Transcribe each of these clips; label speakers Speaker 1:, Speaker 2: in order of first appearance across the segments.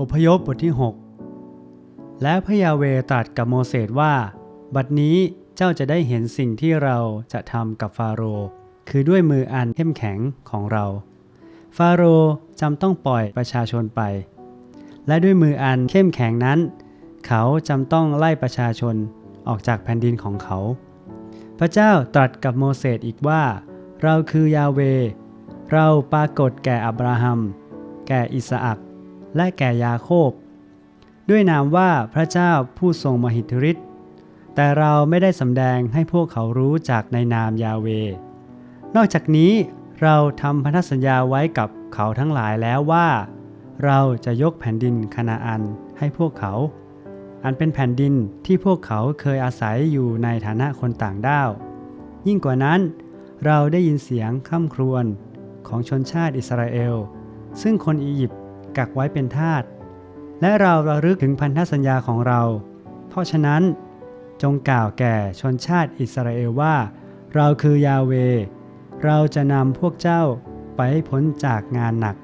Speaker 1: อพยพบทที่ 6 และพระยาเวตรัสกับโมเสสว่า บัดนี้เจ้าจะได้เห็นสิ่งที่เราจะทำกับฟาโรห์คือด้วยมืออันเข้มแข็งของเรา ฟาโรห์จำต้องปล่อยประชาชนไป และด้วยมืออันเข้มแข็งนั้น เขาจำต้องไล่ประชาชนออกจากแผ่นดินของเขา พระเจ้าตรัสกับโมเสสอีกว่า เราคือยาเว เราปรากฏแก่อับราฮัม แก่อิสอัก และแก่ยาโคบ ด้วยนามว่าพระเจ้าผู้ทรงมหิทธิฤทธิ์แต่เราไม่ได้สำแดงให้พวกเขารู้จากในนามยาเวนอกจากนี้เราทำพันธสัญญาไว้กับเขาทั้งหลายแล้วว่า เราจะยกแผ่นดินคณาอันให้พวกเขา อันเป็นแผ่นดินที่พวกเขาเคยอาศัยอยู่ในฐานะคนต่างด้าว ยิ่งกว่านั้นเราได้ยินเสียงข้ามครวญของชนชาติอิสราเอล ซึ่งคนอียิปต์ กักไว้เป็นทาสและเราระลึกถึงพันธสัญญาของเรา เพราะฉะนั้น จงกล่าวแก่ชนชาติอิสราเอลว่า เราคือยาเว เราจะนำพวกเจ้าไปให้พ้นจากงานหนัก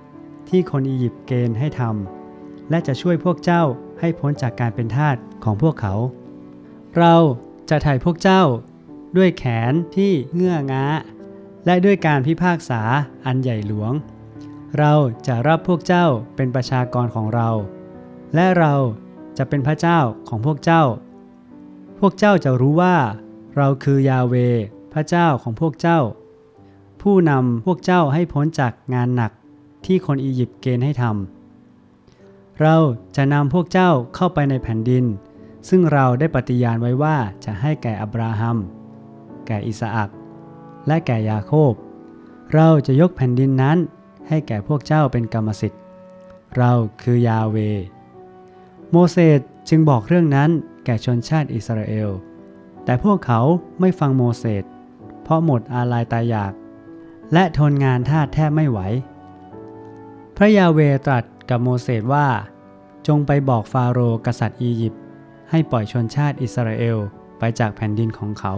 Speaker 1: ที่คนอียิปต์เกณฑ์ให้ทำและจะช่วยพวกเจ้าให้พ้นจากการเป็นทาสของพวกเขา เราจะไถ่พวกเจ้าด้วยแขนที่เงื่อง้า และด้วยการพิพากษาอันใหญ่หลวง เราจะรับพวกเจ้าเป็นประชากรของเรา และเราจะเป็นพระเจ้าของพวกเจ้า พวกเจ้าจะรู้ว่า เราคือยาเว พระเจ้าของพวกเจ้า ผู้นำพวกเจ้าให้พ้นจากงานหนักที่คนอียิปต์เกณฑ์ให้ทำ เราจะนำพวกเจ้าเข้าไปในแผ่นดิน ซึ่งเราได้ปฏิญาณไว้ว่าจะให้แก่อับราฮัม แก่อิสอักและแก่ยาโคบ เราจะยกแผ่นดินนั้น ให้แก่พวกเจ้าเป็นกรรมสิทธิ์ เราคือยาเว โมเสสจึงบอกเรื่องนั้นแก่ชนชาติอิสราเอล แต่พวกเขาไม่ฟังโมเสส เพราะหมดอาลัยตายอยาก และทนงานทาแทบไม่ไหว พระยาเวตรัสกับโมเสสว่า จงไปบอกฟาโรห์กษัตริย์อียิปต์ให้ปล่อยชนชาติอิสราเอลไปจากแผ่นดินของเขา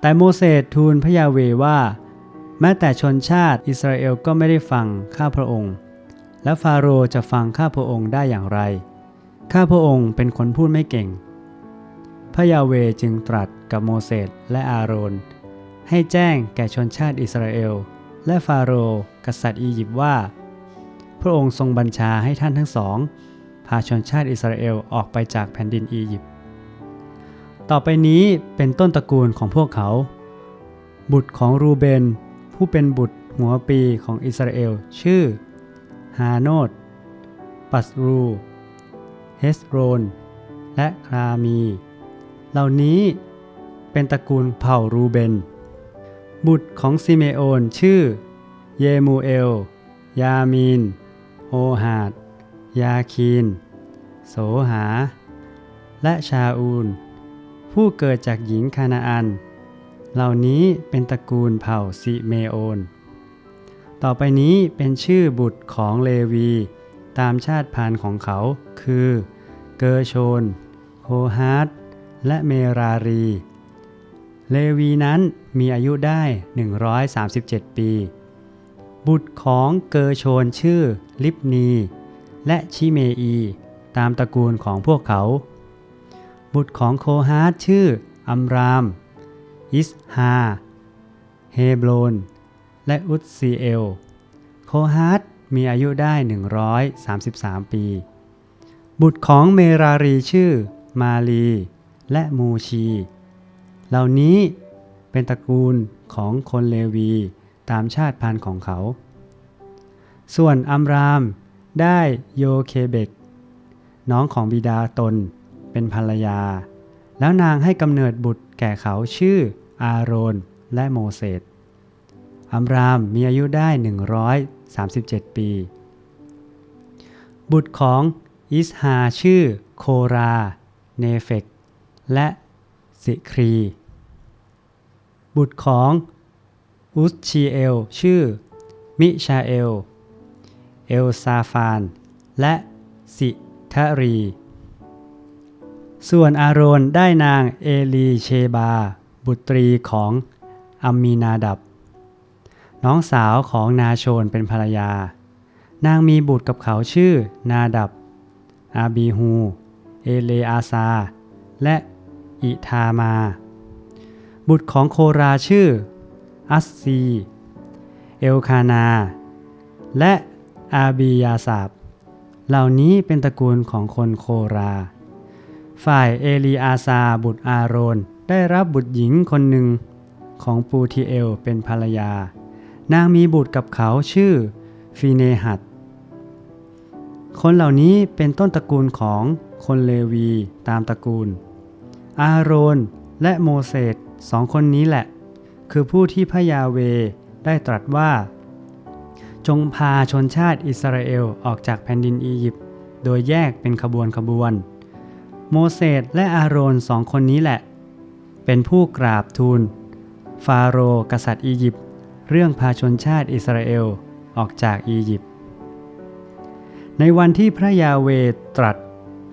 Speaker 1: แต่โมเสสทูลพระยาเวว่า แม้แต่ชนชาติอิสราเอลก็ไม่ได้ฟังข้าพระองค์ และฟาโรห์จะฟังข้าพระองค์ได้อย่างไร ข้าพระองค์เป็นคนพูดไม่เก่ง พระยาเวจึงตรัสกับโมเสสและอาโรน ให้แจ้งแก่ชนชาติอิสราเอล และฟาโรห์กษัตริย์อียิปต์ว่า พระองค์ทรงบัญชาให้ท่านทั้งสองพาชนชาติอิสราเอลออกไปจากแผ่นดินอียิปต์ต่อไปนี้เป็นต้นตระกูลของพวกเขา บุตรของรูเบน ผู้เป็นบุตรหัวปีของอิสราเอล ชื่อ ฮาโนดปัสรู เฮสโรน และครามี เหล่านี้เป็นตระกูลเผ่ารูเบน บุตรของซิเมโอนชื่อ เยมูเอล ยามีน โอหาด ยาคีน โสหา และชาอูล ผู้เกิดจากหญิงคานาอัน เหล่านี้เป็นตระกูลเผ่าซิเมโอน ต่อไปนี้เป็นชื่อบุตรของเลวี ตามชาติพันธุ์ของเขาคือ เกอร์โชน โฮฮาร์ดและเมรารี เลวีนั้นมีอายุได้ 137 ปี บุตรของเกอร์โชนชื่อลิบนี และชิเมอี ตามตระกูลของพวกเขา บุตรของโคฮาร์ดชื่ออัมราม อิสฮา เฮโบรน และอุตซีเอล โคฮาร์ดมีอายุได้ 133 ปี บุตรของเมรารีชื่อ มาลี และมูชี เหล่านี้เป็นตระกูลของคนเลวีตามชาติพันธุ์ของเขา ส่วนอัมรามได้โยเคเบก น้องของบิดาตนเป็นภรรยา แล้วนางให้กำเนิดบุตรแก่เขาชื่ออาโรนและโมเสสอัมรามมีอายุได้ 137 ปี บุตรของอิสฮาชื่อโครา เนเฟก และสิครี บุตรของอุสชีเอล ชื่อ มิชาเอล เอลซาฟาน และสิทารี ส่วนอาโรนได้นางเอลีเชบา บุตรีของอัมมีนาดับ น้องสาวของนาโชนเป็นภรรยา นางมีบุตรกับเขาชื่อนาดับ อาบีฮู เอเลอาซา และอิทามา บุตรของโคราชื่อ อัสซี เอลคานา และอาบียาสาบ เหล่านี้เป็นตระกูลของคนโครา ฝ่ายเอลีอาซาบุตรอาโรน ได้รับบุตรหญิงคนหนึ่งของปูทีเอลเป็นภรรยา นางมีบุตรกับเขาชื่อฟีเนหัดคนเหล่านี้เป็นต้นตระกูลของคนเลวีตามตระกูล อาโรนและโมเสสสองคนนี้แหละ คือผู้ที่พระยาเวได้ตรัสว่า จงพาชนชาติอิสราเอลออกจากแผ่นดินอียิปต์โดยแยกเป็นขบวนขบวน โมเสสและอาโรนสองคนนี้แหละ เป็นผู้กราบทูล ฟาโรห์กษัตริย์อียิปต์เรื่องพาชนชาติอิสราเอลออกจากอียิปต์ในวันที่พระยาเวตรัส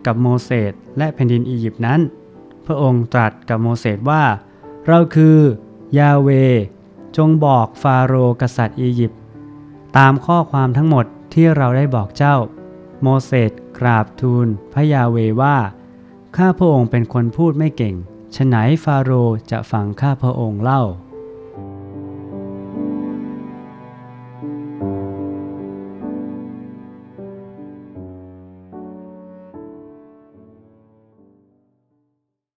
Speaker 1: กับโมเสสและแผ่นดินอียิปต์นั้น พระองค์ตรัสกับโมเสสว่า เราคือยาเว จงบอกฟาโรห์กษัตริย์อียิปต์ตามข้อความทั้งหมดที่เราได้บอกเจ้า โมเสสกราบทูลพระยาเวว่า ข้าพระองค์เป็นคนพูดไม่เก่งฉไหนฟาโรห์จะฟังข้าพระองค์เล่า